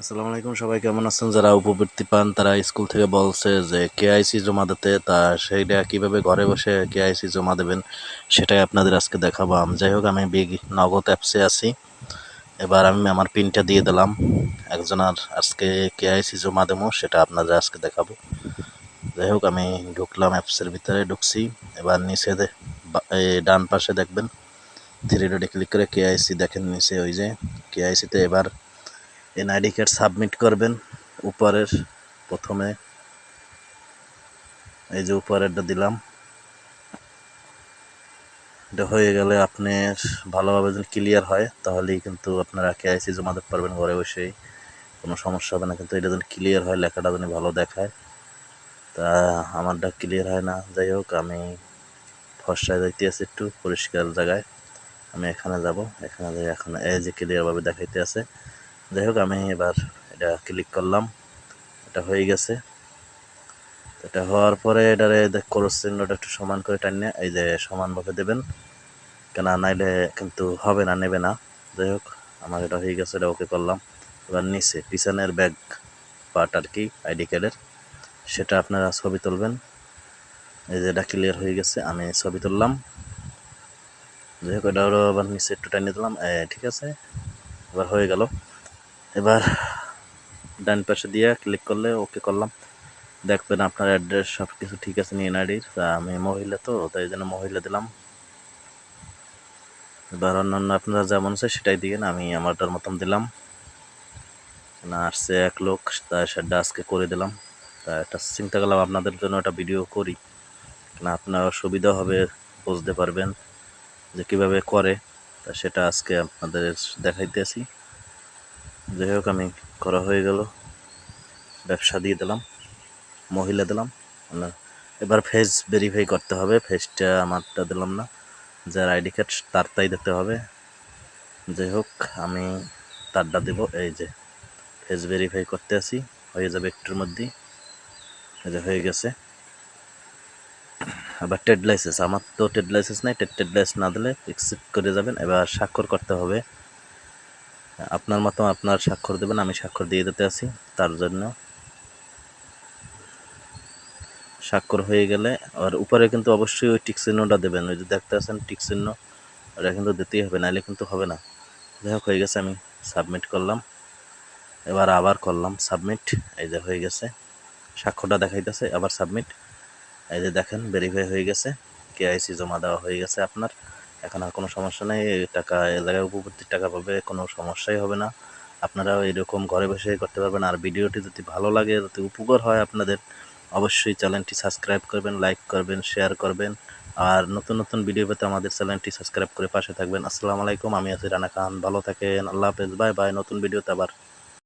আসসালামু আলাইকুম, সবাই কেমন আছেন? যারা উপবৃত্তি পান, তারা স্কুল থেকে বলছে যে কেআইসি জমা দিতে, তা সেইটা কীভাবে ঘরে বসে কেআইসি জমা দেবেন সেটাই আপনাদের আজকে দেখাবো। আমি, যাই হোক, আমি বিগ নগদ অ্যাপসে আছি। এবার আমি আমার পিনটা দিয়ে দিলাম। একজনের আজকে কেআইসি জমা দেবো, সেটা আপনাদের আজকে দেখাবো। যাই হোক, আমি ঢুকলাম অ্যাপসের ভিতরে, ঢুকছি। এবার নিচে ডান পাশে দেখবেন থ্রি ডটে ক্লিক করে কেআইসি দেখেন নিচে, ওই যে কেআইসিতে এবার এনআইডি কার্ড সাবমিট করবেন উপরের প্রথমে। এই যে উপরেরটা দিলাম। এটা হয়ে গেলে আপনার ভালোভাবে যদি ক্লিয়ার হয়, তাহলেই কিন্তু আপনারা কেআইসি জমা দিতে পারবেন ঘরে বসেই। কোনো সমস্যা হবে না, কিন্তু এটা যদি ক্লিয়ার হয়, লেখাটা যদি ভালো দেখায়, তা আমারটা ক্লিয়ার হয় না। যাই হোক, আমি ফর্সায় যাইতে আছি একটু পরিষ্কার জায়গায়। আমি এখানে যাব। এখানে যাই, এখন এই যে ক্লিয়ারভাবে দেখাইতে আছে। যাই হোক আমি এবার এটা ক্লিক করলাম। এটা হয়ে গেছে। এটা হওয়ার পরে এটারে ক্রস চিহ্নটা একটু সমান করে টানিয়ে এই যে সমানভাবে দেবেন। কেন নাইলে কিন্তু হবে না, নেবে না। যাই হোক আমার এটা হয়ে গেছে, এটা ওকে করলাম। এবার নিচে, পিছনের ব্যাগ পার্ট আর কি আইডি কার্ডের সেটা আপনারা ছবি তুলবেন। এই যে এটা ক্লিয়ার হয়ে গেছে, আমি ছবি তুললাম। যাই হোক এটা আবার নিচে একটু টানিয়ে দিলাম। ঠিক আছে, এবার হয়ে গেল। এবার ডান পাশে দিয়ে ক্লিক করলে ওকে করলাম। দেখবেন আপনার অ্যাড্রেস সব কিছু ঠিক আছে নিয়ে তা আমি মহিলা তো, তাই জন্য মহিলা দিলাম। এবার অন্যান্য আপনারা যেমন আছে সেটাই দিয়েন, আমি আমারটার মতন দিলাম। না আসছে এক লোক তাই সেটা আজকে করে দিলাম। তা একটা চিন্তা করলাম আপনাদের জন্য একটা ভিডিও করি। না আপনার সুবিধা হবে বুঝতে পারবেন যে কীভাবে করে। তা সেটা আজকে আপনাদের দেখাইতেছি। যাই হোক আমি করা হয়ে গেল। ব্যবসা দিয়ে দিলাম, মহিলা দিলাম। এবার ফেস ভেরিফাই করতে হবে ফেসটা আমারটা দিলাম না। যার আইডি কার্ড, তারটাই দিতে হবে। যাই হোক আমি তারটা দেব, এই যে ফেস ভেরিফাই করতে আসি হয়ে যাবে একটুর মধ্যেই। এই যে হয়ে গেছে। আবার টেড লাইসেন্স আমার তো টেড লাইসেন্স নাই টেড টেড লাইসেন্স না দিলে এক্সেপ্ট করে যাবেন। এবার স্বাক্ষর করতে হবে। আপনার মতো আপনার স্বাক্ষর দেবেন, আমি স্বাক্ষর দিয়ে দিতে আসি তার জন্য। স্বাক্ষর হয়ে গেলে, আর উপরে কিন্তু অবশ্যই ওই টিক চিহ্নটা দেবেন, ওই যে দেখতে আছেন টিক চিহ্ন, ওটা কিন্তু দিতেই হবে নাহলে কিন্তু হবে না। যাই হোক, হয়ে গেছে, আমি সাবমিট করলাম। এবার আবার করলাম সাবমিট, এই যে হয়ে গেছে। স্বাক্ষরটা দেখাইতেছে, আবার সাবমিট। এই যে দেখেন ভেরিফাই হয়ে গেছে কে কেআইসি জমা দেওয়া হয়ে গেছে আপনার। এখন আর কোনো সমস্যা নেই, টাকা, এ জায়গায় উপভোক্তির টাকা পাবে, কোনো সমস্যাই হবে না। আপনারাও এরকম ঘরে বসে করতে পারবেন। আর ভিডিওটি যদি ভালো লাগে, যদি উপকার হয় আপনাদের, অবশ্যই চ্যানেলটি সাবস্ক্রাইব করবেন, লাইক করবেন, শেয়ার করবেন। আর নতুন নতুন ভিডিও পেতে আমাদের চ্যানেলটি সাবস্ক্রাইব করে পাশে থাকবেন। আসসালামু আলাইকুম, আমি আছি রানা খান। ভালো থাকেন, আল্লাহ হাফেজ, বাই বাই। নতুন ভিডিওতে আবার